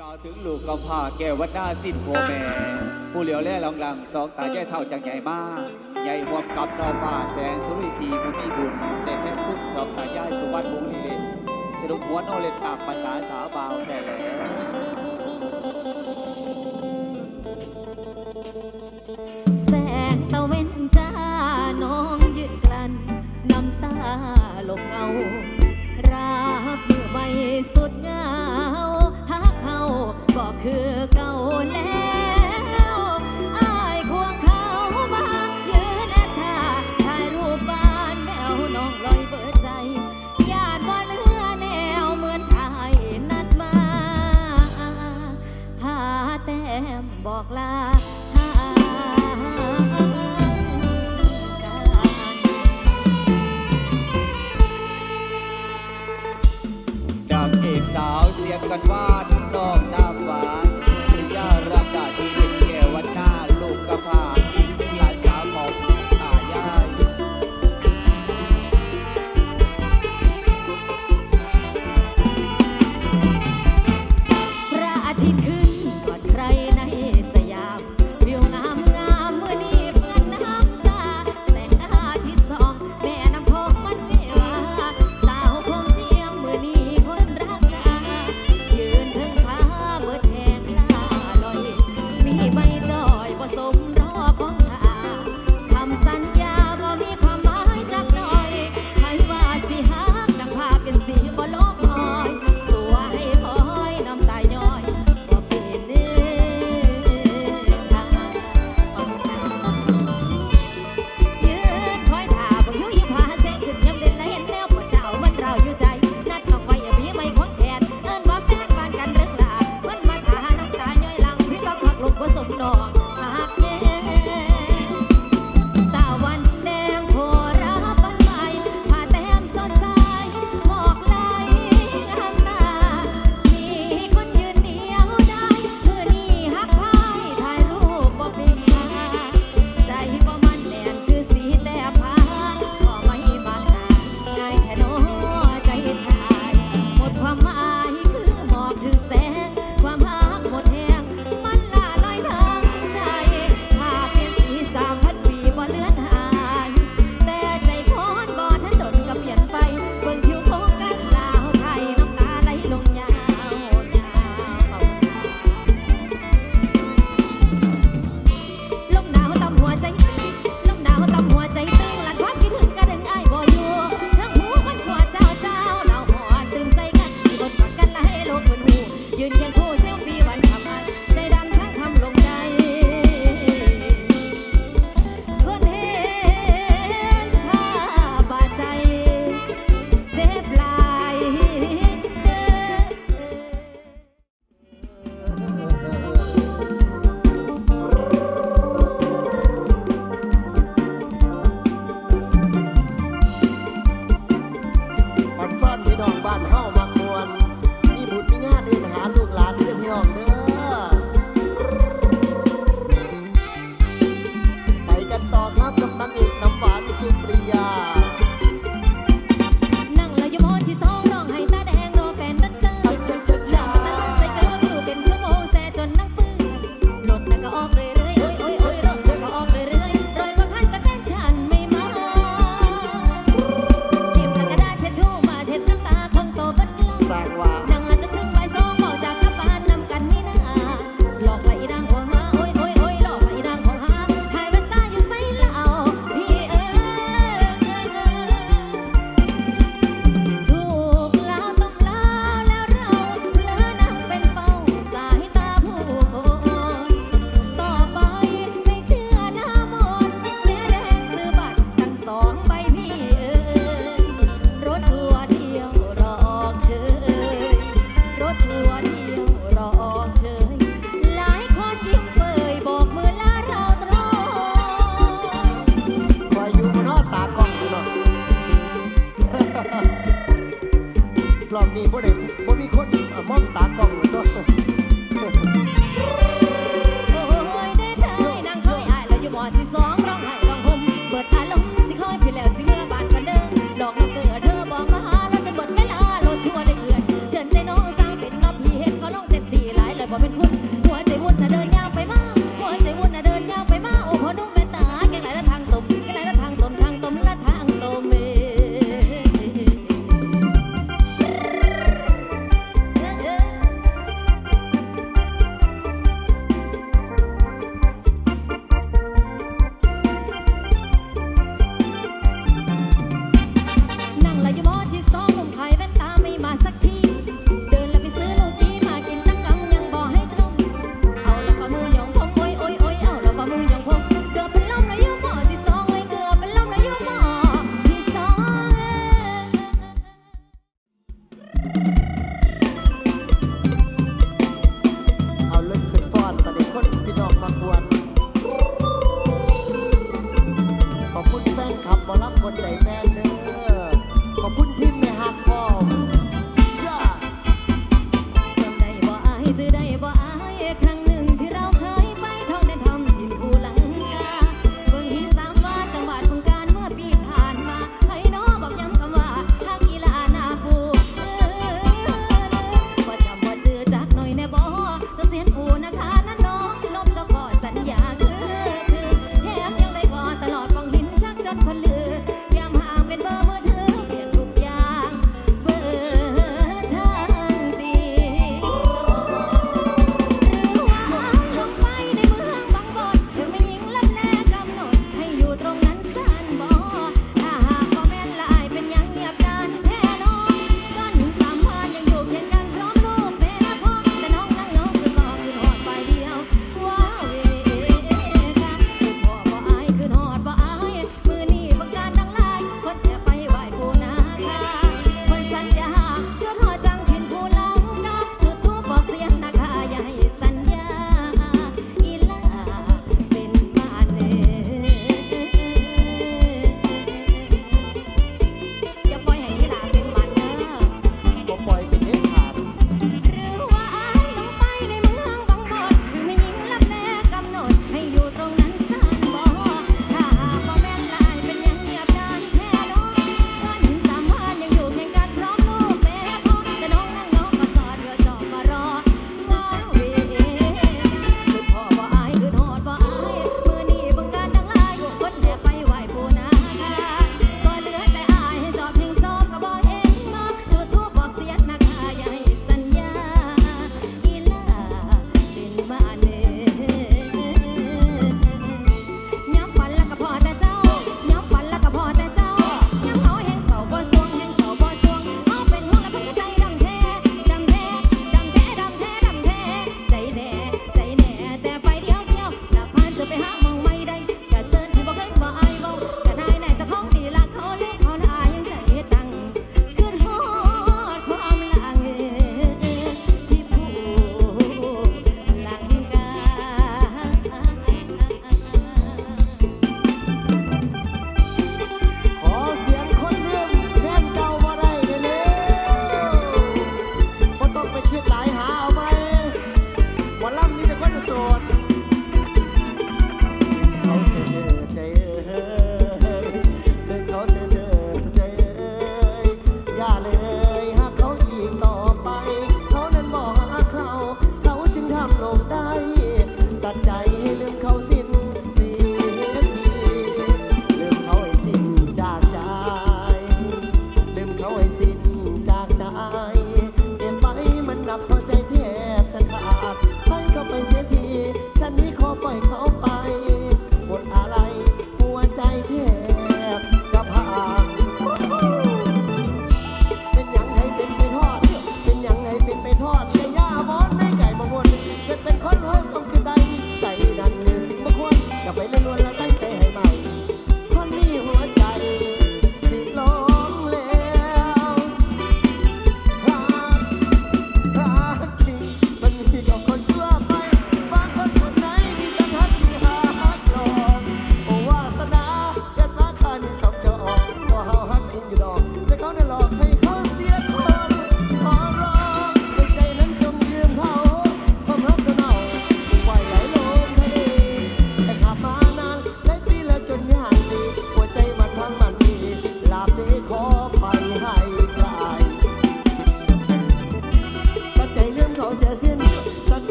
ก่าถึงลูกกำพผ้าแก้ววัดหน้าสิ้นโพแม่ ผู้เหลียวแล่ลองลังสองตาแย่เท่าจางใหญ่มากใหญ่หวมกับเตาป่าแสนสุริตีบุญมีบุญเด็ดแท้พุ่นสองตาย่ายสุวรรณวงศ์ลีเลนสนุกหัวโนเล่นตากภาษาสาวบาวแต่แหลม บอกลา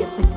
Gracias.